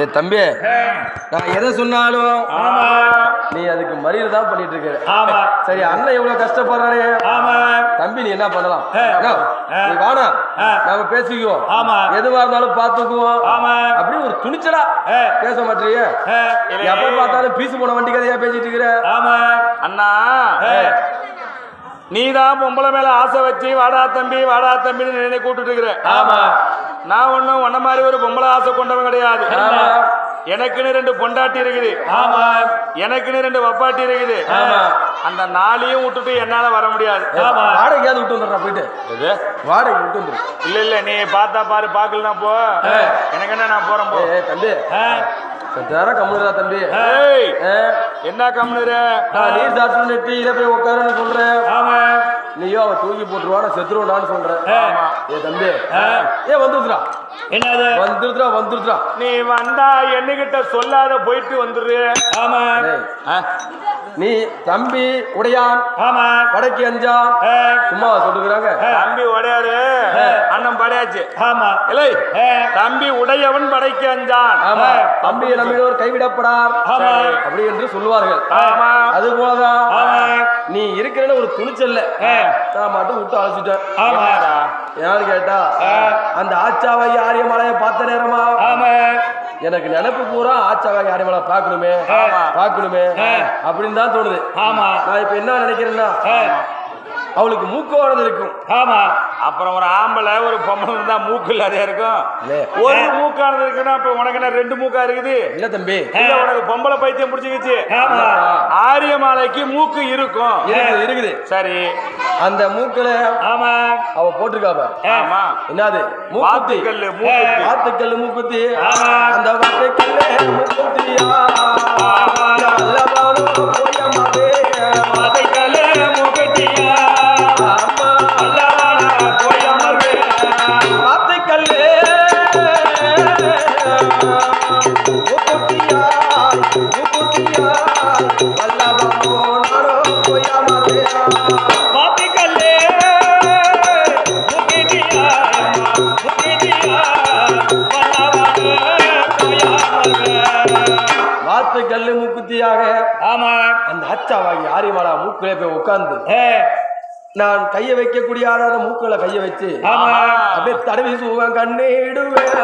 ஏ தம்பி நான் எதை சொன்னாலும் ஆமா. நீ அதுக்கு மறியல் தான் பண்ணிட்டு இருக்க. ஆமா. சரி அண்ணன் எவ்வளவு கஷ்டப்படுறானே ஆமா. தம்பி நீ என்ன பண்ணலாம். நீ வாடா. நாம பேசிக்குவோம். ஆமா. எதுவா இருந்தாலும் பாத்துக்குவோம். ஆமா. அப்படி ஒரு துணிச்சலா. பேச மாட்டியே ஆ. எப்ப பார்த்தாலும் பீசு போன வண்டி கதையா பேசிட்டு இருக்கிற? ஆமா. அண்ணா நீ தான் பொம்பளை மேல ஆசை வச்சு வாடா தம்பி வாடா தம்பின்னு என்னை கூப்பிட்டு இருக்கிற ஆமா. நான் ஒண்ணும் உன்ன மாதிரி ஒரு பொம்பளை ஆசை கொண்டவன் கிடையாது. ஆமா. எனக்குன்னு ரெண்டு பொண்டாட்டி இருக்குது. ஆமா. எனக்குன்னு ரெண்டு வப்பாட்டி இருக்குது. ஆமா. அந்த நாளையும் விட்டுட்டு என்னால வர முடியாது. வாடகையாவது விட்டு வந்துடுறா போயிட்டு. வாடகை விட்டு வந்துரு இல்ல இல்ல நீ பார்த்தா பாரு பாக்கலனா போ. எனக்கு என்ன நான் போறேன் போ. ஏய் தம்பி. நேரம் கம்முனுடா தம்பி. என்ன கம்முனுற நான் நீர் சாப்பிட்டு நெட்டியில போய் உட்காருன்னு சொல்றேன் ஆமா. நீயோ அவன் தூக்கி போட்டுருவா நான் செத்துருவான்னு சொல்றேன். ஏ. தம்பி. ஏ வந்துருச்சுடா. என்னது? வந்துருச்சுடா வந்துருச்சுடா. நீ வந்தா என்னகிட்ட சொல்லாத போயிட்டு வந்துரு ஆமா. நீ தம்பி உடையான். ஆமா. படைக்கு அஞ்சான். சும்மா சொல்லுகிறாங்க தம்பி உடையாரு. அண்ணன் படையாச்சு. ஆமா. இல்லை. தம்பி உடையவன் படைக்கு அஞ்சான். ஆமா. தம்பி நம்மளோர் கைவிடப்படார். ஆமா. அப்படி என்று சொல்லுவார்கள். ஆமா. அது போலதான் ஆமா. நீ இருக்கிறன்னு ஒரு துணிச்சல்ல. நான் மட்டும் விட்டு அழைச்சிட்டேன். ஆமா. ஏன்னு கேட்டா? அந்த ஆச்சாவை ஆரியமலையை பார்த்த நேரமா? ஆமா. எனக்கு நினைப்பு பூரா ஆச்சாவை ஆரியமலை பார்க்கணுமே ஆமா. பார்க்கணுமே அப்படின்னு தான் தோணுது ஆமா. நான் இப்ப என்ன நினைக்கிறேன்னா அவளுக்கு மூக்கோடது இருக்கும். ஆமா. அப்புறம் ஒரு ஆம்பளை ஒரு பொம்பளை இருந்தா மூக்கு இல்லாத இருக்கும். ஒரு மூக்கானது இருக்குன்னா அப்ப உனக்கு என்ன ரெண்டு மூக்கா இருக்குது? இல்ல தம்பி. இல்ல உனக்கு பொம்பளை பைத்தியம் பிடிச்சிக்கிச்சு. ஆரியமாலைக்கு மூக்கு இருக்கும். இருக்குது இருக்குது. சரி. அந்த மூக்குல ஆமா. அவ போட்டிருக்கா பாரு. ஆமா. என்னது? மூக்குத்தி. வாத்துக்கல்லு மூக்குத்தி. வாத்துக்கல்லு மூக்குத்தி. ஆமா. அந்த வாத்துக்கல்லு மூக்குத்தியா? மூக்குத்தியாக ஆமா. அந்த அச்சாவாகி ஆரியமாலா மூக்கிலே போய் உட்கார்ந்து நான் கைய வைக்கக்கூடிய அந்த மூக்குல கைய வச்சு ஆமா. அப்படியே தடவி சுவன் கண்ணீடுவேன்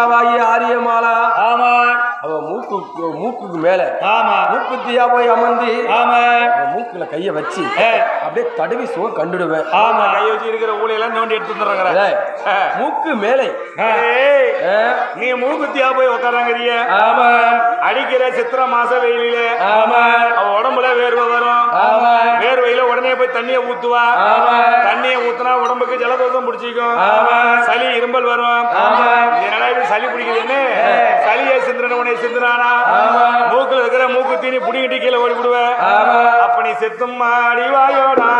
ஆச்சாவாகி ஆரியமாலா. ஆமா அவ மூக்கு மூக்குக்கு மேல. ஆமா மூக்குத்தியா போய் அமர்ந்து ஆமா மூக்குல கைய வச்சு அப்படியே தடவி சுக கண்டுடுவேன். ஆமா கை வச்சு இருக்கிற ஊழியெல்லாம் நோண்டி எடுத்து வந்துடுறாங்க. மூக்கு மேலே. நீ மூக்குத்தியா போய் உட்காராங்கறிய ஆமா அடிக்கிற சித்திர மாச வெயிலில ஆமா அவ உடம்புல வேர்வை வரும். ஆமா தண்ணிய ஊத்துவா. தண்ணிய ஊத்துனா உடம்புக்கு ஜலதோஷம் பிடிச்சிக்கும். சளி இரும்பல் வரும். என்னடா இது சளி பிடிக்குதுன்னு சளியை சிந்திரன உன்னை சிந்திரானா. மூக்குல இருக்கிற மூக்கு தீனி புடிங்கிட்டு கீழே ஓடி விடுவ. அப்ப நீ செத்தும். மாடி வாயோடா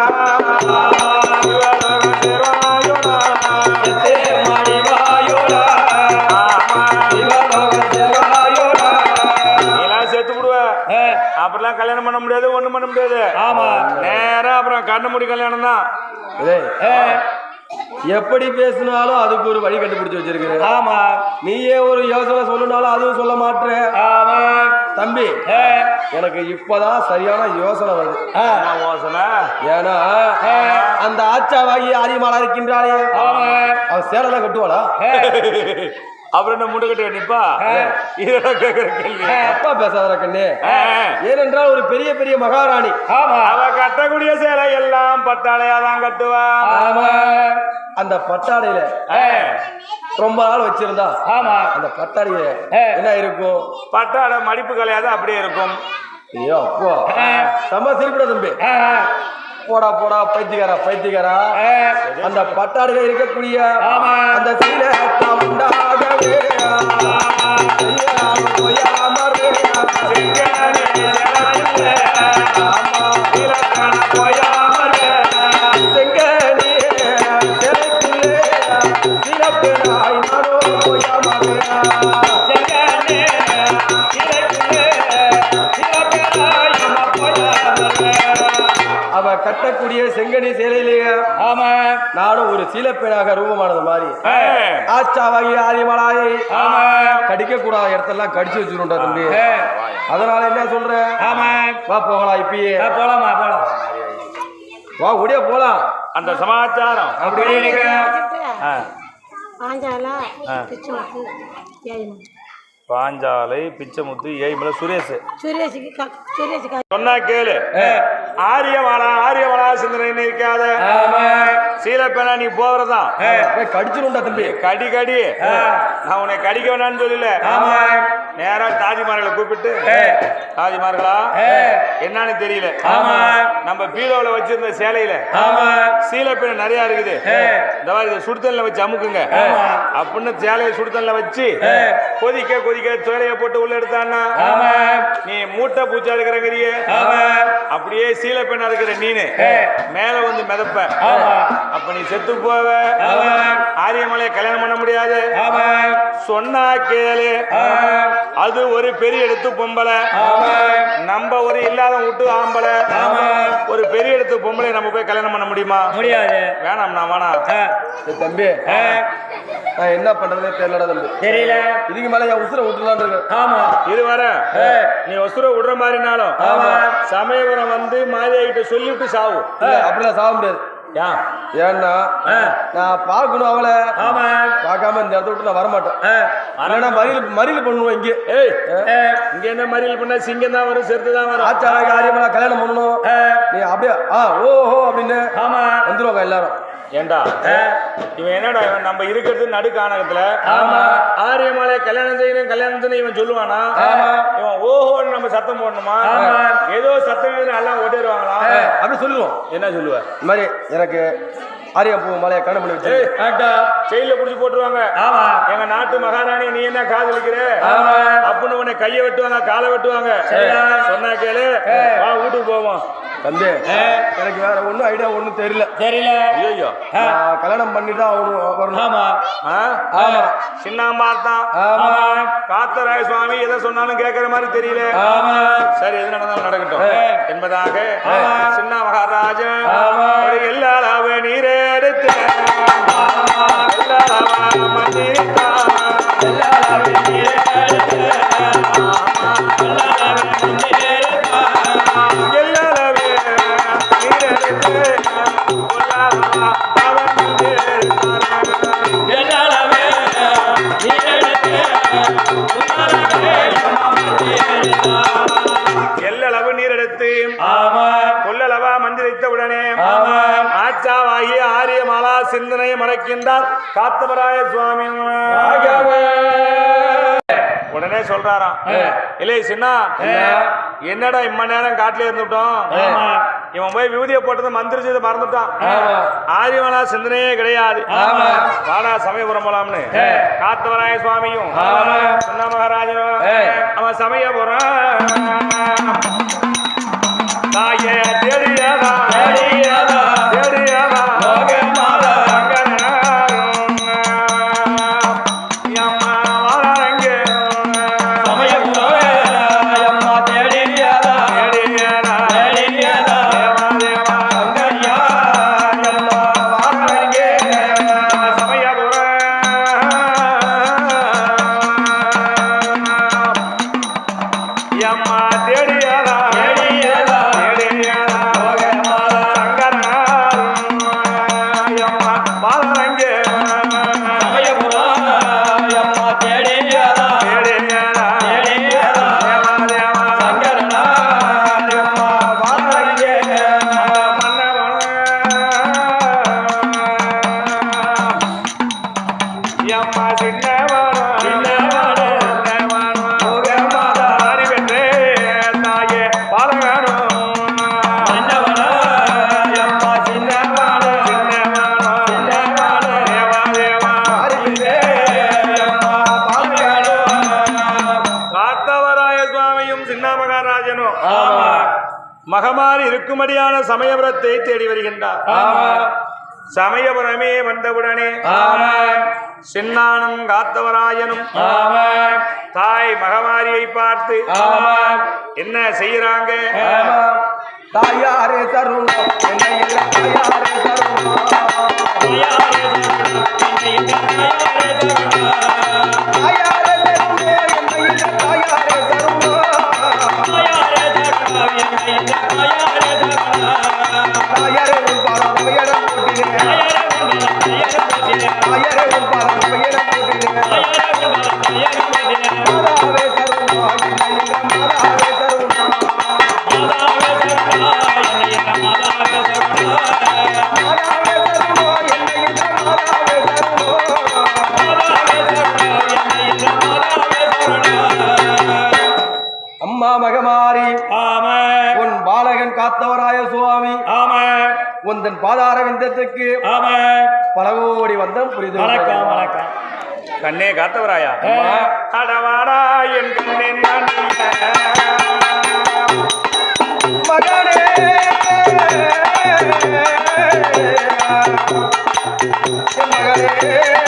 பண்ண முடியாது ஒண்ணும் பண்ண முடியாது. ஆமா. நேரா அப்புறம் கண்ணு முடி கல்யாணம் தான். எப்படி பேசினாலும் அதுக்கு ஒரு வழி கண்டுபிடிச்சு வச்சிருக்கிறேன் ஆமா. நீயே ஒரு யோசனை சொல்லுனாலும் அதுவும் சொல்ல மாட்டேற. ஆமா. தம்பி எனக்கு இப்பதான் சரியான யோசனை வருது. யோசனை? ஏன்னா அந்த ஆச்சாவாகி ஆரியமாலா இருக்கின்றாளே. அவ சேலைலாம் கட்டுவாளா? அப்புறம் என்ன முண்டு கட்டி நிப்பா கேள்வி. அப்பா பேசாதடா கண்ணு. ஏனென்றால் ஒரு பெரிய பெரிய மகாராணி. அவ கட்டக்கூடிய சேலை எல்லாம் பட்டாளையா தான் கட்டுவா. ஆமா. அந்த பட்டாடையில ரொம்ப நாள் வச்சிருந்தா ஆமா. அந்த பட்டாடைய ஆ. என்ன இருக்கும்? பட்டாட மடிப்பு கலையாது அப்படியே இருக்கும். ஐயோ அப்போ. செம்ம சிரிப்பட தம்பி. போடா போடா பைத்தியக்காரா ஆ, அந்த பட்டாடையில இருக்கக்கூடிய. அந்த சீல போயாமறே. சிங்கனே செலாயில்ல, செங்கனி சேலையிலேயே ஆமா. நானும் ஒரு சீலப்பெண்ணாக ரூபமானது மாதிரி ஆச்சாவாகி ஆதிமலாயை ஆமா. கடிக்க கூடாத இடத்தெல்லாம் கடிச்சு வச்சிருண்டா தம்பி. அதனால என்ன சொல்ற? ஆமா. வா போகலாம் இப்பயே. போலாமா போலாம். வா ஒடிய போலாம். அந்த சமாச்சாரம். அப்படி இருக்கு. ஆ, பாஞ்சாலா. பிச்சுமுத்து ஏய்மலை சுரேஷ். சுரேஷுக்கு க- சுரேஷுக்கு சொன்னா கேளு. ஆரியமாலா ஆரியமாலா சிந்தனை இருக்காத ஆமா. சீலப்பேனா நீ போறதான் போய் கடிச்சிருண்டா தம்பி. கடி கடி. நான் உன்னை கடிக்க வேணாம்னு சொல்லல. ஆமா. நேரா தாதிமார்களை கூப்பிட்டு தாதிமார்களா என்னன்னு தெரியல. ஆமா. நம்ம பீரோல வச்சிருந்த சேலையில ஆமா. சீலப்பேன் நிறைய இருக்குது. இந்த மாதிரி இதை சுடுதண்ணில வச்சு அமுக்குங்க. அப்படின்னு சேலையை சுடுதண்ணில வச்சு கொதிக்க கொதிக்க சேலையை போட்டு உள்ள எடுத்தான்னா நீ மூட்டை பூச்சா இருக்கிறங்கிறிய. ஆமா. அப்படியே சீலப்பெண்ணா இருக்கிற நீனு மேல வந்து மிதப்ப. அப்ப நீ செத்து போவ. ஆரியமலையை கல்யாணம் பண்ண முடியாது. சொன்னா கேளு. அது ஒரு பெரிய எடுத்து பொம்பளை நம்ம ஒரு இல்லாத விட்டு ஆம்பளை ஒரு பெரிய எடுத்து பொம்பளை நம்ம போய் கல்யாணம் பண்ண முடியுமா? முடியாது. வேணாம் ஆ, ஏய் தம்பி. நான் என்ன பண்றதுனே தெரியலடா தம்பி. தெரியல. இதுக்கு மேல என் உசுரை விட்டுலான் இருக்கு ஆமா. இது வர. நீ ஒசுர விடுற மாதிரினாலும் சமயபுரம் வந்து மாரியா கிட்ட சொல்லிவிட்டு சாவு. அப்படிலாம் சாக முடியாது. ஏன்னா நான் பார்க்கணும் அவளை. ஆமா. பார்க்காம இந்த இடத்த விட்டு நான் வரமாட்டேன். ஆ, இல்லைன்னா மறியல் மறியல் பண்ணுவோம் இங்கே. ஏய் இங்க என்ன மறியல் பண்ணா சிங்கம் தான் வரும் செருத்து தான் வரும். ஆச்சா காரியமா கல்யாணம் பண்ணணும். நீ அப்படியே ஆ ஓஹோ அப்படின்னு ஆமா. வந்துருவாங்க எல்லாரும். ஏண்டா? இவன் என்னடா இவன்? நம்ம இருக்கிறது நடுக்கானகத்துல. ஆரியமாலை கல்யாணம் செய்யணும் கல்யாணம் இவன் சொல்லுவானா? இவன் ஓஹோன்னு நம்ம சத்தம் போடணுமா. ஏதோ சத்தம் எல்லாம் ஓட்டிடுவாங்களா? அப்படி சொல்லுவோம். என்ன சொல்லுவ? இந்த மாதிரி எனக்கு ஆரியா பூ மலையை கண்ணு பண்ணி வச்சு ஜெயில புடிச்சு போட்டுருவாங்க. ஆமா. எங்க நாட்டு மகாராணி நீ என்ன காதலிக்கிற ஆமா. அப்படின்னு உன்னை கையை வெட்டுவாங்க காலை வெட்டுவாங்க. சொன்னா கேளு. வா வீட்டுக்கு போவோம். தம்பி எனக்கு வேற ஒன்றும் ஐடியா ஒன்றும் தெரியல. தெரியல. ஐயோ கல்யாணம் பண்ணி தான் ஆகணும் வரணும். ஆமா. ஆமா. சின்னாம்பாத்தான் ஆமா. காத்தராய சுவாமி எதை சொன்னாலும் கேட்கற மாதிரி தெரியல. ஆமா. சரி எது நடந்தாலும் நடக்கட்டும். என்பதாக ஆமா. சின்ன மகாராஜா ஆமா. ஒரு எல்லாளவு நீரெடுத்து எல்லாளவா மன்னித்தா. கொள்ளளவா மந்திரித்த உடனே ஆச்சாவாகி ஆரிய மாலா சிந்தனை மறைக்கின்றார் காத்தவராய சுவாமி. உடனே சொல்றாராம். இல்லை சின்னா என்னடா இம்ம நேரம் காட்டுல இருந்துட்டோம் இவன் போய் விபூதியை போட்டது மந்திரிச்சது மறந்துட்டான். ஆரியமலா சிந்தனையே கிடையாது. வாடா சமயபுரம் போலாம்னு. காத்தவராய சுவாமியும். மகாராஜனும் அவன் சமயபுரம் தாயே தேடியதா மகமார் இருக்கும்படியான சமயபுரத்தை தேடி வருகின்றார். சமயபுரமே வந்தவுடனே சின்னானும் காத்தவராயனும் தாய் மகமாரியை பார்த்து என்ன செய்யறாங்க தாயாரே தருணம் தாயாரே தருணம் தாயாரே தருணம் தாயாரே தருணம் ஆயரே உன் பாரம் ஆயரே போட்டினே ஆயரே பாரம் ஆயரே போட்டினே ஆயரே தேசத்துக்கு பல கோடி வந்தம் புரிதல் வணக்கம் வணக்கம். கண்ணே காத்தவராயா? அடவாடா என் கண்ணே மகனே மகனே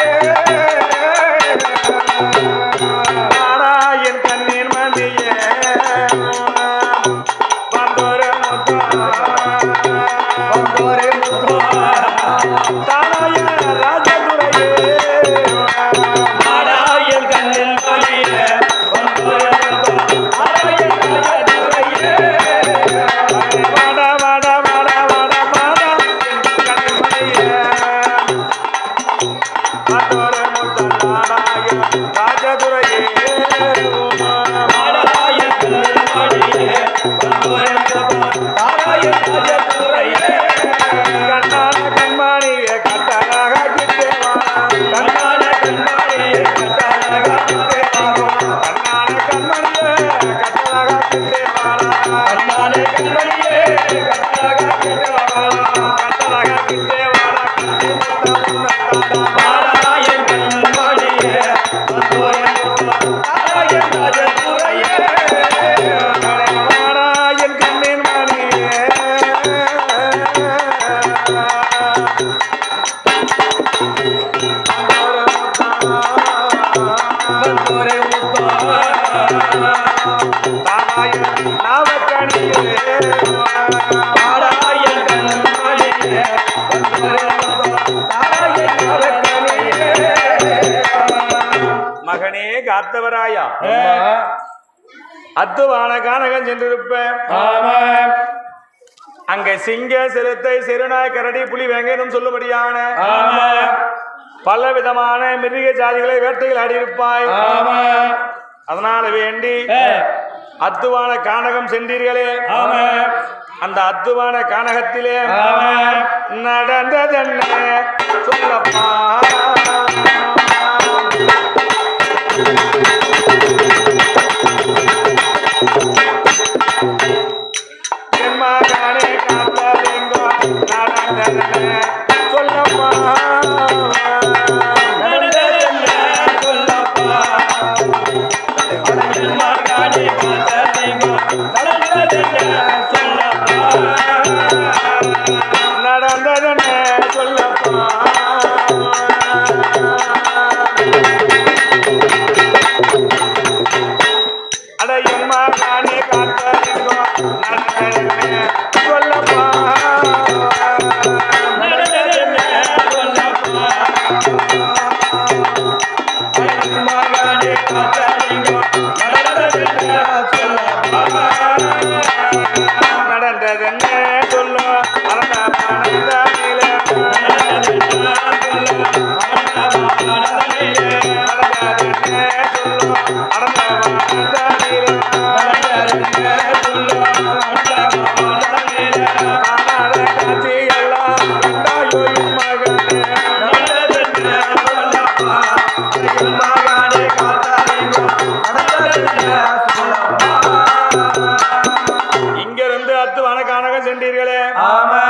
அத்துவான கானகம் சென்றிருப்பேன். அங்க சிங்க சிறுத்தை சிறுநாய் கரடி புலி வெங்கையனும் சொல்லுபடியான பல விதமான மிருக ஜாதிகளை வேட்டையில் ஆடியிருப்பாய். அதனால வேண்டி அத்துவான கானகம் சென்றீர்களே. அந்த அத்துவான கானகத்திலே நடந்ததென்ன? சொல்லப்பா. Música இங்கிருந்து அத்து வனக்கானக சென்றீர்களே. ஆமா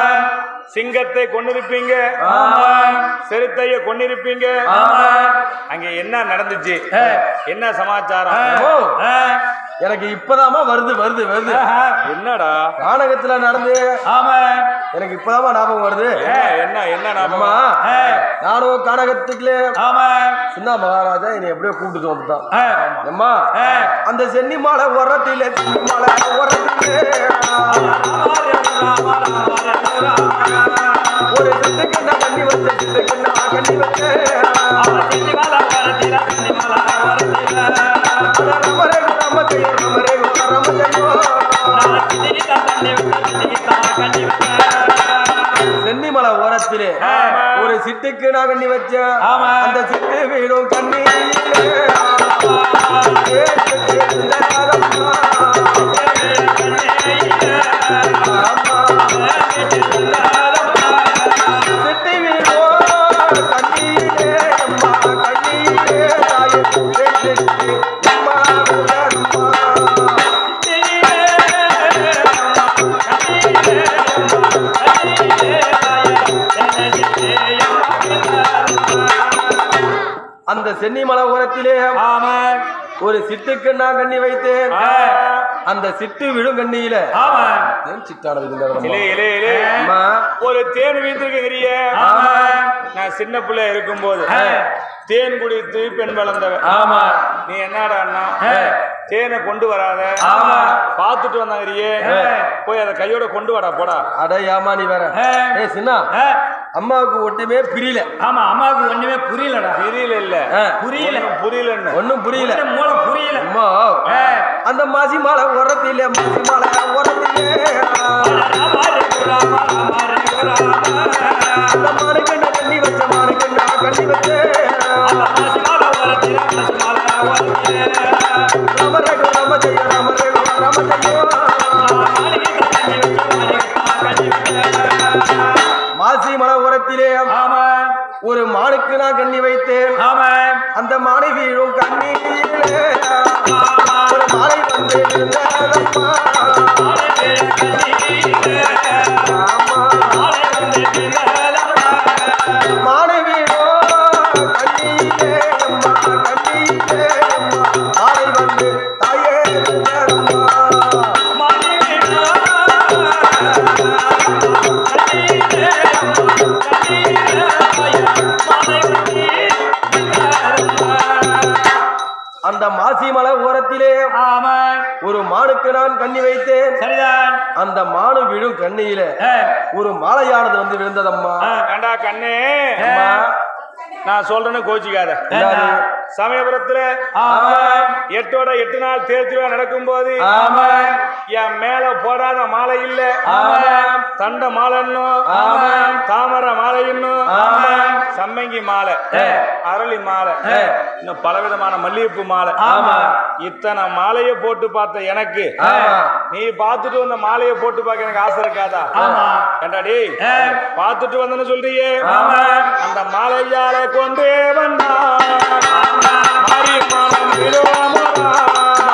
சிங்கத்தை கொண்டிருப்பீங்க சிறுத்தைய கொண்டிருப்பீங்க அங்க என்ன நடந்துச்சு? என்ன சமாச்சாரம்? எனக்கு இப்பதாம்மா வருது வருது வருது. என்னடா? கானகத்துல நடந்து. ஆமா. எனக்கு இப்பதாம்மா ஞாபகம் வருது. என்ன என்ன என்ன ஆ, நானும் கானகத்துக்குள்ளே ஆமா. சின்ன மகாராஜா என்னை எப்படியோ கூப்பிட்டு வந்துட்டான். அம்மா. அந்த சென்னி மாலை உரத்திலே சென்னி மாலை உரத்திலே ஒரு சிட்டுக்கு நான் கண்ணி வச்ச சிட்டுக்கு கண்ணி ரமதே சென்னிமலை ஓரத்திலே ஒரு சிட்டுக்கு நான் கண்ணி வச்சேன் ஆமா. அந்த சிட்டு வீடும் கண்ணீரிலே சென்னிமலை ஓரத்திலே ஆமா ஒரு சிட்டுக்கு நான் கண்ணி வைத்தேன். அந்த சிட்டு விழும் கண்ணியில. அம்மா. ஒரு தேன் வீட்டிருக்கிறிய ஆமா நான் சின்ன பிள்ளை இருக்கும்போது ஆ. தேன் குடித்து பெண் வளர்ந்தவன். ஆமா நீ என்னடா. தேனை கொண்டு வராத. ஆமா. பார்த்துட்டு வந்தாங்கறியே போய் அதை கையோட கொண்டு வாடா போடா. அட ஏமா நீ வேற. ஏய் சின்னா. அம்மாவுக்கு ஒட்டுமே பிரியல. ஆமா அம்மாவுக்கு ஒண்ணுமே புரியலடா. புரியல இல்ல. ஆ. புரியல. ஒண்ணும் புரியல. மூலம் புரியல. அம்மா. அந்த மாசி மாலை உரத்திலே மாசி மாலை உரத்திலே. கண்ணி வச்ச மானுக்கண்ண கண்ணி வச்ச. மசிமாலா வரத்தில மசிமாலா வரத்தில ரம ரகு ரம ஜெய ரம ரகு ரம ஜெய ஒரு மானுக்கு நான் கண்ணி வைத்தேன். ஆமா அந்த கண்ணீரிலே. ஒரு மாலை வந்து மானுக்கு நான் கண்ணி வைத்தேன். சரிதான். அந்த மானு விழும் கண்ணியில ஒரு மாலையானது வந்து விழுந்ததம்மா. கண்ணே. நான் சொல்றேன்னு கோச்சிக்காத? சமயபுரத்துல எட்டோட எட்டு நாள் தேர்ச்சிவா நடக்கும் போது என் மேல போடாத மாலை இல்ல. தண்ட. தாமரை மாலை இன்னும். ஆமா. சம்மங்கி மாலை. அரளி மாலை. இன்னும் பலவிதமான மல்லிகைப்பூ மாலை. ஆமா. இத்தனை மாலையை போட்டு பார்த்த எனக்கு. நீ பார்த்துட்டு வந்த மாலையை போட்டு பார்க்க எனக்கு ஆசை இருக்காதா? ஆமா. ஏண்டா டேய் பார்த்துட்டு வந்தேன்னு சொல்றியே. அந்த மாலையால கொண்டே வந்தா மாலை மனம் விழுவாமலா.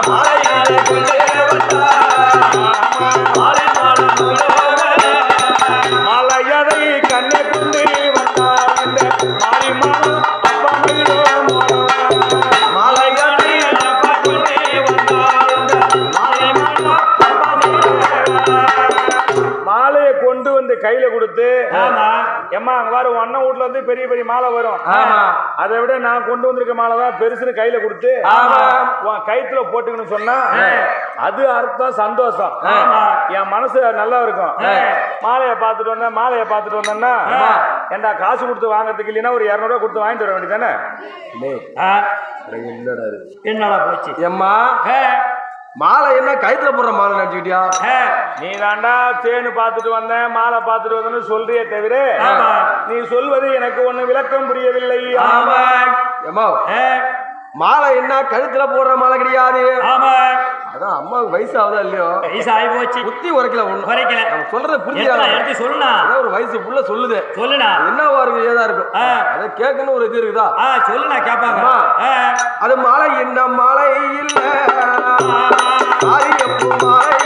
மாலை எம்மா அங்க பாரு உன் அண்ணன் வீட்ல இருந்து பெரிய பெரிய மாலை வரும். அதை விட நான் கொண்டு வந்திருக்க மாலை தான் பெருசுன்னு கையில கொடுத்து. உன் கைத்துல போட்டுக்கணும்னு சொன்னா அது அர்த்தம் சந்தோஷம். ஆமா. என் மனசு நல்லா இருக்கும். மாலையை பார்த்துட்டு வந்தேன் மாலையை பார்த்துட்டு வந்தேன்னா ஏண்டா காசு கொடுத்து வாங்குறதுக்கு இல்லைன்னா ஒரு இரநூறுவா கொடுத்து வாங்கிட்டு வர வேண்டியதானே இது? என்னடா போச்சு? எம்மா மாலை என்ன? கைத்துல போடுற மாலை நினைச்சுக்கிட்டியா? நீ தாண்டா தேனு பார்த்துட்டு வந்தேன் மாலை பார்த்துட்டு வந்தேன்னு சொல்றியே தவிர. நீ சொல்வது எனக்கு ஒண்ணு விளக்கம் புரியவில்லை. எம்மா மாலை என்ன? கழுத்துல போடுற மாலை கிடையாது. ஆமா. அதான் அம்மாவுக்கு வயசு ஆகுதா இல்லையோ? வயசு ஆகி போச்சு புத்தி உரைக்கல ஒண்ணு. குறைக்கல. நம்ம சொல்றது புரிஞ்சுக்கலாம் எடுத்து சொல்லுண்ணா அதான் ஒரு வயசு புள்ள சொல்லுது. சொல்லுண்ணா என்னவா இருக்கு ஏதா இருக்கும். அதை கேட்கணும் ஒரு இது இருக்குதா? ஆ சொல்லுண்ணா கேட்பாங்க. அது மாலை என்ன மாலை இல்ல மாலை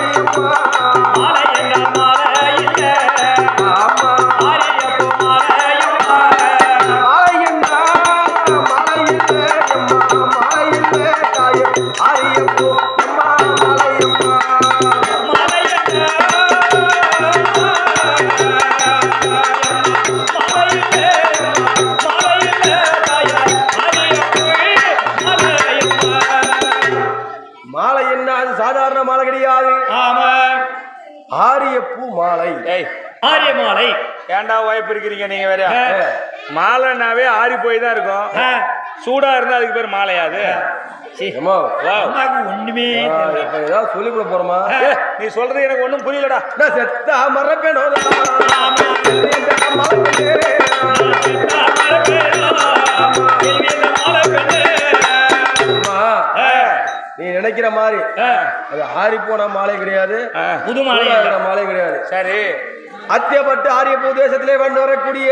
மாலை. ஏய் ஆரிய மாலை ஏன்டா வாய்ப்பு இருக்கிறீங்க நீங்க வேற. மாலைனாவே ஆறி போய் தான் இருக்கும். சூடா இருந்தா அதுக்கு பேர் மாலையா அது. சீ. ஏம்மா, வாவ். அம்மாவுக்கு ஒண்ணுமே ஏதாவது சொல்லிவிட போறோமா? நீ சொல்றது எனக்கு ஒண்ணும் புரியலடா. செத்தா மறக்கணும் நினைக்கிற மாதிரி. அது ஆறி போன மாலை கிடையாது. புது மாலை மாலை கிடையாது. சரி. அத்தியப்பட்டு ஆரிய பிரதேசத்திலே வந்து வரக்கூடிய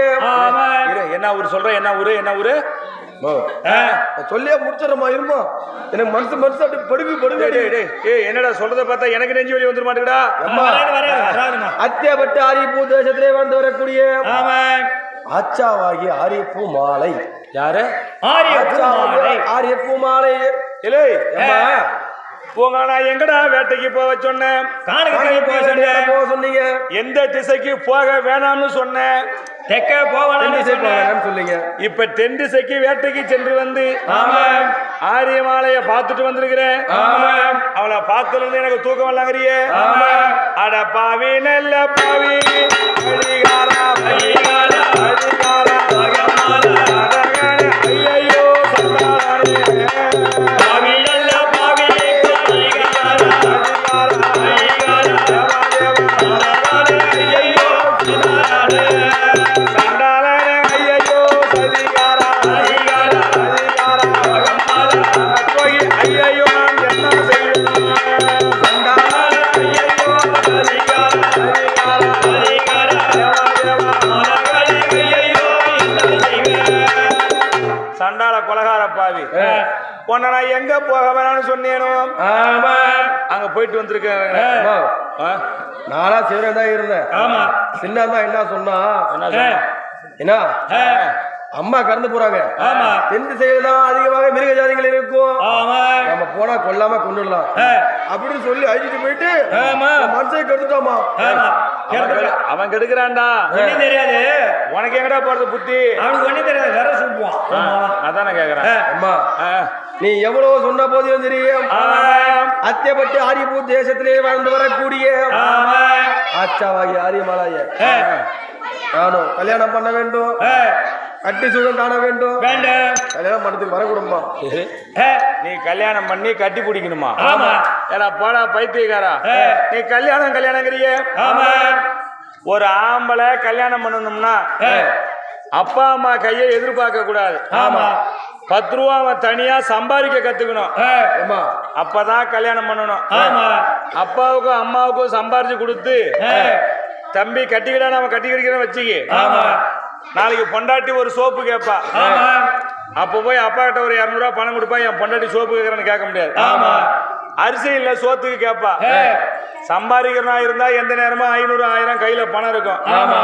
என்ன ஊர் சொல்ற? என்ன ஊரு? என்ன ஊரு? சொல்லியே முடிச்சிடறமா இருமா. எனக்கு மனசு மனசு அப்படி படுகு படுகு டேய், டேய், டேய். ஏய் என்னடா சொல்றத பார்த்தா எனக்கு நெஞ்சு வலி வந்துட வராதும்மா. அத்தியப்பட்டு ஆரியப்பூ தேசத்திலே வந்து வரக்கூடிய ஆமா. ஆச்சாவாகி ஆரியப்பூ மாலை யாரு? ஆரிய ஆரியப்பூ மாலை இல்லை. போங்க நான் எங்கடா வேட்டைக்கு போக சொன்னேன் காணுக்கு போக சொன்னேன். போக சொன்னீங்க. எந்த திசைக்கு போக வேணாம்னு சொன்னேன் தெக்க. போகலாம்னு சொல்லிங்க இப்ப தென் திசைக்கு வேட்டைக்கு சென்று வந்து ஆமா. ஆரியமாலைய பார்த்துட்டு வந்திருக்கிறேன். ஆமா. அவளை பார்த்ததுல இருந்து எனக்கு தூக்கம் வரலாங்கிறியே. ஆமா. அட பாவி நல்ல பாவி. எங்க போக வேணாம்னு சொன்னேனோ? ஆமா. அங்க போயிட்டு வந்திருக்கேன்? நானா சிவனே தான் இருந்தேன். ஆமா. சின்ன தான் என்ன சொன்னா? என்ன அம்மா கறந்து போறாங்க. ஆமா. தென் திசையில தான் அதிகமாக மிருக ஜாதிகள் இருக்கும். ஆமா. நம்ம போனா கொல்லாம கொண்டுடலாம் அப்படின்னு சொல்லி அழிச்சிட்டு போயிட்டு ஆமா. மனசை கெடுத்துட்டாமா? ஆமா. அவன் கெடு- அவன் கெடுக்கிறான்டா. தெரியாது. உனக்கு எங்கடா போறது புத்தி? அவனுக்கு ஒண்ணும் தெரியாது. வேற சொல்லுவான் அதான் நான் கேக்குறேன். அம்மா. நீ எவ்வளவு சொன்ன போதிலும் சரி ஆமா. அத்தியப்பட்டு ஆரியபூ தேசத்திலே வாழ்ந்து வரக்கூடிய ஆமா ஆச்சாவாகி ஆரியமாலாய. நானும் கல்யாணம் பண்ண வேண்டும். கட்டி சுகம் காண வேண்டும். வேண்டாம். கல்யாணம் பண்ணதுக்கு வரக்கூடுமா ஆ, நீ கல்யாணம் பண்ணி கட்டி பிடிக்கணுமா? ஆமா. ஏடா போடா பைத்தியக்காரா. நீ கல்யாணம் கல்யாணங்கிறிய? ஆமா ஒரு ஆம்பளை கல்யாணம் பண்ணணும்னா அப்பா அம்மா கையை எதிர்பார்க்க கூடாது ஆமா. பத்து ரூபா அவன் தனியா சம்பாதிக்க கத்துக்கணும். அப்பதான் கல்யாணம் பண்ணணும். ஆமா. அப்பாவுக்கும் அம்மாவுக்கும் சம்பாரிச்சு கொடுத்து தம்பி கட்டிக்கிட்டா நம்ம கட்டி கிடைக்கிறோம் வச்சுக்கி. ஆமா. நாளைக்கு பொண்டாட்டி ஒரு சோப்பு கேட்பா ஆமா. அப்போ போய் அப்பா கிட்ட ஒரு இரநூறுவா பணம் கொடுப்பா என் பொண்டாட்டி சோப்பு கேட்கறேன்னு கேட்க முடியாது. ஆமா. அரிசி இல்ல சோத்துக்கு கேட்பா சம்பாதிக்கிறனா இருந்தா எந்த நேரமும் ஐநூறு ஆயிரம் கையில பணம் இருக்கும். ஆமா.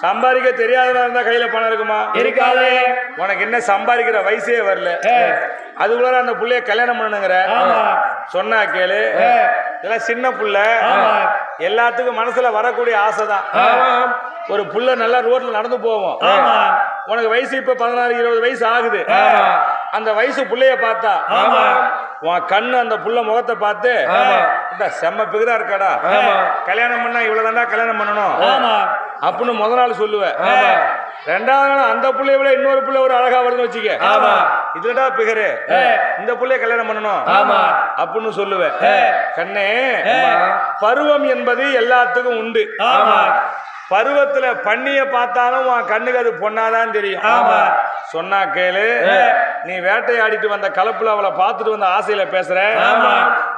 சம்பாதிக்க தெரியாதவனா இருந்தா கையில பணம் இருக்குமா? இருக்காது. உனக்கு என்ன சம்பாதிக்கிற வயசே வரல. அதுக்குள்ள அந்த புள்ளைய கல்யாணம் பண்ணுங்கிற. சொன்னா கேளு. இதெல்லாம் சின்ன புள்ள. எல்லாத்துக்கும் மனசுல வரக்கூடிய ஆசைதான். ஒரு புள்ள நல்லா ரோட்ல நடந்து போவோம் உனக்கு வயசு இப்ப பதினாறு இருபது வயசு ஆகுது. அந்த வயசு புள்ளைய பார்த்தா உன் கண்ணு அந்த புள்ள முகத்தை பார்த்து ஆமா. "இந்த செம்ம பிகுதா இருக்காடா. கல்யாணம் பண்ணா இவ்வளவுதான்டா கல்யாணம் பண்ணணும். அப்படின்னு முத நாள் சொல்லுவேன். ரெண்டாவது நாள் அந்த புள்ளைய விட இன்னொரு புள்ள ஒரு அழகா வருதுன்னு வச்சுக்க. ஆமா. இதுலடா பிகரு. இந்த புள்ளைய கல்யாணம் பண்ணணும். ஆமா. அப்படின்னு சொல்லுவேன் கண்ணே. பருவம் என்பது எல்லாத்துக்கும் உண்டு. ஆமா. பருவத்துல பண்ணிய பார்த்தாலும் உன் கண்ணுக்கு அது பொண்ணாதான் தெரியும். ஆமா. சொன்னா கேளு. நீ வேட்டையாடிட்டு வந்த கலப்புல அவளை பார்த்துட்டு வந்த ஆசையில பேசுற. ஆமா.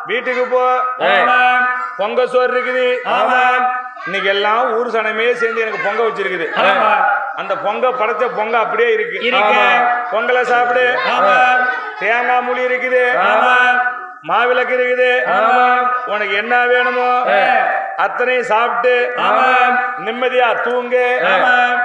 வீட்டுக்கு போ. பொங்க சோறு இருக்குது. ஆமா. இன்னைக்கு எல்லாம் ஊர் சனமே சேர்ந்து எனக்கு பொங்க வச்சிருக்குது. அந்த பொங்க படைச்ச பொங்க அப்படியே இருக்கு. பொங்கலை சாப்பிடு. ஆமா. தேங்காய் மூலி இருக்குது. ஆமா. மாவிளக்கு இருக்குது. உனக்கு என்ன வேணுமோ அத்தனையும் சாப்பிட்டு. நிம்மதியா தூங்கு.